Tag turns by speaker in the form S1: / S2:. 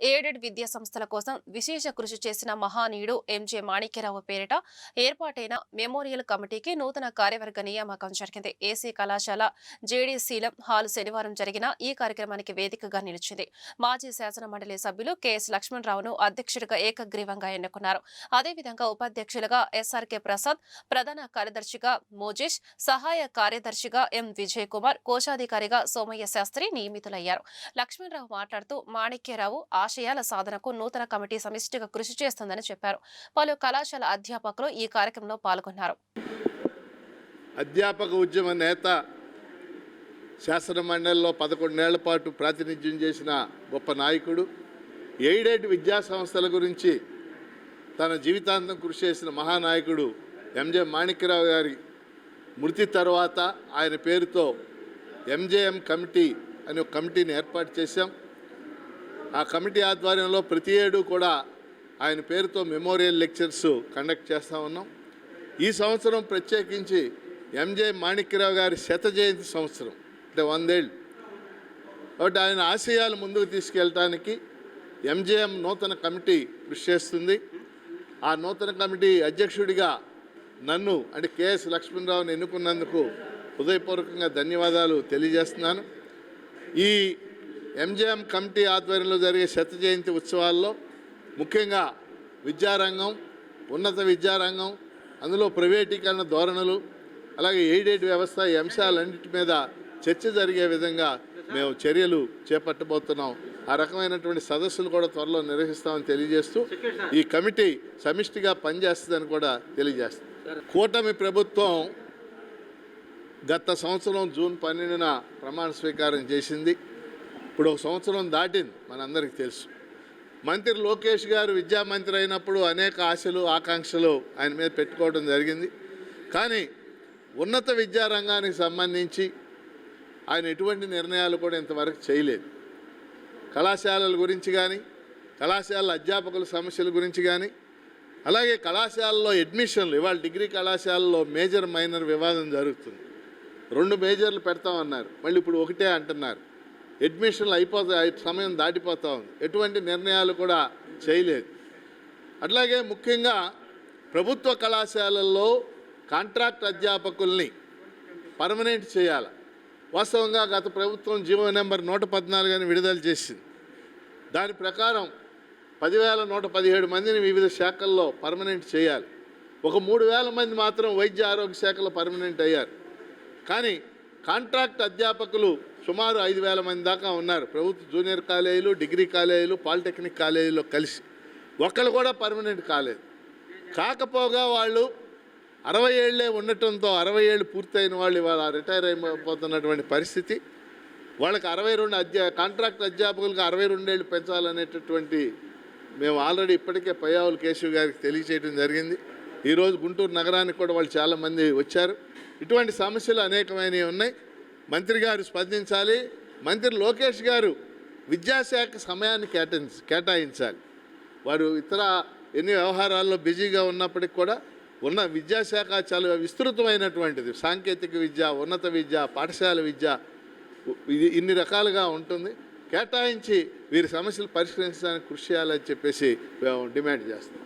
S1: Aided విద్యా సంస్థల కోసం విశేష కృషి చేసిన మహానీయుడు ఎంజే మాణిక్యరావు పేరిట ఏర్పాటైన మెమోరియల్ కమిటీకి నూతన కార్యవర్గ నియామకం జరిగింది. ఏసీ కళాశాల జేడీసీలం హాల్ శనివారం జరిగిన ఈ కార్యక్రమానికి వేదికగా నిలిచింది. మాజీ శాసన మండలి సభ్యులు కెఎస్ లక్ష్మణరావును అధ్యక్షుడిగా ఏకగ్రీవంగా ఎన్నుకున్నారు. అదేవిధంగా ఉపాధ్యక్షులుగా ఎస్ఆర్కే ప్రసాద్ ప్రధాన కార్యదర్శిగా మోజేష్ సహాయ కార్యదర్శిగా ఎం విజయ్ కుమార్ కోశాధికారిగా సోమయ్య శాస్త్రి నియమితులయ్యారు. లక్ష్మణరావు మాట్లాడుతూ మాణిక్యరావు ఆశయాల సాధనకు నూతన కమిటీ సమిష్టిగా కృషి చేస్తుందని చెప్పారు. పలు కళాశాల అధ్యాపకులు ఈ కార్యక్రమంలో పాల్గొన్నారు.
S2: అధ్యాపక ఉద్యమ నేత శాసన మండలిలో పదకొండేళ్ళ పాటు ప్రాతినిధ్యం చేసిన గొప్ప నాయకుడు ఎయిడెడ్ విద్యా సంస్థల గురించి తన జీవితాంతం కృషి చేసిన మహానాయకుడు ఎంజే మాణిక్యరావు గారి మృతి తర్వాత ఆయన పేరుతో ఎంజేఎం కమిటీ అనే ఒక కమిటీని ఏర్పాటు చేశాం. ఆ కమిటీ ఆధ్వర్యంలో ప్రతి ఏడు కూడా ఆయన పేరుతో మెమోరియల్ లెక్చర్స్ కండక్ట్ చేస్తూ ఉన్నాం. ఈ సంవత్సరం ప్రత్యేకించి ఎంజే మాణిక్యరావు గారి శత జయంతి సంవత్సరం అంటే వందేళ్ళు. కాబట్టి ఆయన ఆశయాలు ముందుకు తీసుకెళ్ళటానికి ఎంజేఎం నూతన కమిటీ కృషి చేస్తుంది. ఆ నూతన కమిటీ అధ్యక్షుడిగా నన్ను అంటే కేఎస్ లక్ష్మణరావుని ఎన్నుకున్నందుకు హృదయపూర్వకంగా ధన్యవాదాలు తెలియజేస్తున్నాను. ఈ ఎంజేఎం కమిటీ ఆధ్వర్యంలో జరిగే శత జయంతి ఉత్సవాల్లో ముఖ్యంగా విద్యారంగం ఉన్నత విద్యారంగం అందులో ప్రైవేటీకరణ ధోరణులు అలాగే ఎయిడెడ్ వ్యవస్థ ఈ అంశాలన్నిటి మీద చర్చ జరిగే విధంగా మేము చర్యలు చేపట్టబోతున్నాం. ఆ రకమైనటువంటి సదస్సులు కూడా త్వరలో నిర్వహిస్తామని తెలియజేస్తూ ఈ కమిటీ సమిష్టిగా పనిచేస్తుందని కూడా తెలియజేస్తాం కూటమి ప్రభుత్వం గత సంవత్సరం జూన్ పన్నెండున ప్రమాణ స్వీకారం చేసింది. ఇప్పుడు ఒక సంవత్సరం దాటింది మనందరికీ తెలుసు. మంత్రి లోకేష్ గారు విద్యా మంత్రి అయినప్పుడు అనేక ఆశలు ఆకాంక్షలు ఆయన మీద పెట్టుకోవడం జరిగింది. కానీ ఉన్నత విద్యారంగానికి సంబంధించి ఆయన ఎటువంటి నిర్ణయాలు కూడా ఇంతవరకు చేయలేదు. కళాశాలల గురించి కానీ కళాశాలల అధ్యాపకుల సమస్యల గురించి కానీ అలాగే కళాశాలలో అడ్మిషన్లు ఇవాళ డిగ్రీ కళాశాలలో మేజర్ మైనర్ వివాదం జరుగుతుంది. రెండు మేజర్లు పెడతామన్నారు. మళ్ళీ ఇప్పుడు ఒకటే అంటున్నారు. అడ్మిషన్లు అయిపోతాయి సమయం దాటిపోతూ ఉంది. ఎటువంటి నిర్ణయాలు కూడా చేయలేదు. అట్లాగే ముఖ్యంగా ప్రభుత్వ కళాశాలల్లో కాంట్రాక్ట్ అధ్యాపకుల్ని పర్మనెంట్ చేయాలి. వాస్తవంగా గత ప్రభుత్వం జీవో నెంబర్ నూట పద్నాలుగుని విడుదల చేసింది. దాని ప్రకారం పదివేల నూట పదిహేడు మందిని వివిధ శాఖల్లో పర్మనెంట్ చేయాలి. ఒక మూడు వేల మంది మాత్రం వైద్య ఆరోగ్య శాఖలో పర్మనెంట్ అయ్యారు. కానీ కాంట్రాక్ట్ అధ్యాపకులు సుమారు ఐదు వేల మంది దాకా ఉన్నారు. ప్రభుత్వ జూనియర్ కాలేజీలు డిగ్రీ కాలేజీలు పాలిటెక్నిక్ కాలేజీలో కలిసి. ఒక్కళ్ళు కూడా పర్మనెంట్ కాలేదు. కాకపోగా వాళ్ళు అరవై ఏళ్ళే ఉండటంతో అరవై ఏళ్ళు పూర్తయిన వాళ్ళు ఇవాళ రిటైర్ అయిపోతున్నటువంటి పరిస్థితి. వాళ్ళకి అరవై రెండు అధ్యా కాంట్రాక్ట్ అధ్యాపకులకు అరవై రెండేళ్ళు పెంచాలనేటటువంటి మేము ఆల్రెడీ ఇప్పటికే పయ్యావులు కేశవ్ గారికి తెలియచేయడం జరిగింది. ఈరోజు గుంటూరు నగరానికి కూడా వాళ్ళు చాలామంది వచ్చారు. ఇటువంటి సమస్యలు అనేకమైనవి ఉన్నాయి. మంత్రి గారు స్పందించాలి. మంత్రి లోకేష్ గారు విద్యాశాఖ సమయాన్ని కేటాయించ కేటాయించాలి. వారు ఇతర ఎన్ని వ్యవహారాల్లో బిజీగా ఉన్నప్పటికి కూడా ఉన్న విద్యాశాఖ చాలా విస్తృతమైనటువంటిది. సాంకేతిక విద్య ఉన్నత విద్య పాఠశాల విద్య ఇది ఇన్ని రకాలుగా ఉంటుంది. కేటాయించి వీరి సమస్యలు పరిష్కరించడానికి కృషి చేయాలని చెప్పేసి మేము డిమాండ్ చేస్తాం